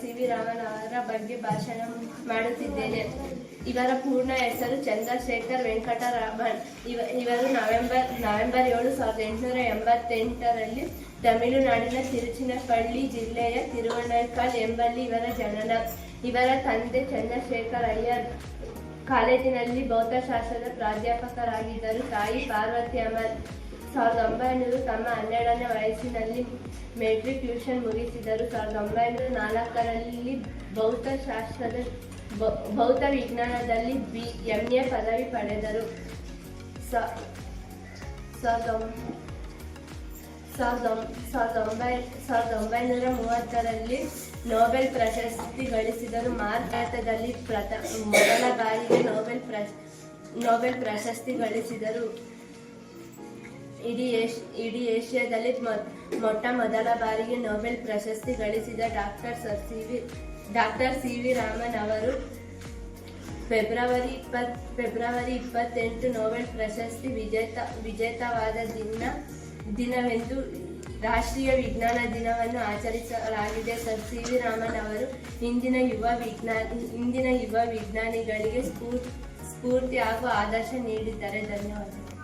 C V Raman ಅವರ ಬಗ್ಗೆ ಭಾಷಣ ಮಾಡುತ್ತಿದ್ದೇನೆ. ಇವರ ಪೂರ್ಣ ಹೆಸರು ಚಂದ್ರಶೇಖರ್ ವೆಂಕಟರಾಮನ್. ಇವ, ಇವರು ನವೆಂಬರ್ ನವೆಂಬರ್ ಏಳು ಸಾವಿರದ ಎಂಟುನೂರ ಎಂಬತ್ತೆಂಟರಲ್ಲಿ ತಮಿಳುನಾಡಿನ ತಿರುಚಿನಪಳ್ಳಿ ಜಿಲ್ಲೆಯ ತಿರುವಣ್ಣಕಾಲ್ ಎಂಬಲ್ಲಿ ಇವರ ಜನನ. ಇವರ ತಂದೆ ಚಂದ್ರಶೇಖರ್ ಅಯ್ಯರ್ ಕಾಲೇಜಿನಲ್ಲಿ ಭೌತಶಾಸ್ತ್ರದ ಪ್ರಾಧ್ಯಾಪಕರಾಗಿದ್ದರು. ತಾಯಿ ಪಾರ್ವತಿ ಅಮರ್. ಸಾವಿರದ ಒಂಬೈನೂರ ತಮ್ಮ ಹನ್ನೆರಡನೇ ವಯಸ್ಸಿನಲ್ಲಿ ಮೆಟ್ರಿಕ್ಯೂಷನ್ ಮುಗಿಸಿದರು. ಸಾವಿರದ ಒಂಬೈನೂರ ನಾಲ್ಕರಲ್ಲಿ ಭೌತಶಾಸ್ತ್ರದ ಭೌತ ವಿಜ್ಞಾನದಲ್ಲಿ ಬಿ ಎಂ ಎ ಪದವಿ ಪಡೆದರು. ಸಾವಿರದ ಒಂಬ- ಸಾವಿರದ ಒಂಬ- ಸಾವಿರದ ಒಂಬೈ, ಸಾವಿರದ ಒಂಬೈನೂರ ಮೂವತ್ತರಲ್ಲಿ ನೋಬೆಲ್ ಪ್ರಶಸ್ತಿ ಗಳಿಸಿದರು. ಮಾರ್ಗದಲ್ಲಿ ಪ್ರಥ ಮೊದಲ ಬಾರಿಗೆ ನೊಬೆಲ್ ಪ್ರಶ್, ನೊಬೆಲ್ ಪ್ರಶಸ್ತಿ ಗಳಿಸಿದರು. ಇಡೀ ಏಷ್, ಇಡೀ ಏಷ್ಯಾದಲ್ಲಿ ಮೊಟ್ಟ ಮೊದಲ ಬಾರಿಗೆ ನೊಬೆಲ್ ಪ್ರಶಸ್ತಿ ಗಳಿಸಿದ doctor sir C V, doctor C V Raman ಅವರು ಫೆಬ್ರವರಿ ಇಪ್ಪತ್, ಫೆಬ್ರವರಿ ಇಪ್ಪತ್ತೆಂಟು ನೊಬೆಲ್ ಪ್ರಶಸ್ತಿ ವಿಜೇತ, ವಿಜೇತವಾದ ದಿನ, ದಿನವೆಂದು ರಾಷ್ಟ್ರೀಯ ವಿಜ್ಞಾನ ದಿನವನ್ನು ಆಚರಿಸಲಾಗಿದೆ. ಸರ್ ಸಿ ವಿ ರಾಮನ್ ಅವರು ಇಂದಿನ ಯುವ ವಿಜ್ಞಾನಿ ಇಂದಿನ ಯುವ ವಿಜ್ಞಾನಿಗಳಿಗೆ ಸ್ಫೂರ್ತಿ ಸ್ಫೂರ್ತಿ ಹಾಗೂ ಆದರ್ಶ ನೀಡಿದ್ದಾರೆ. ಧನ್ಯವಾದಗಳು.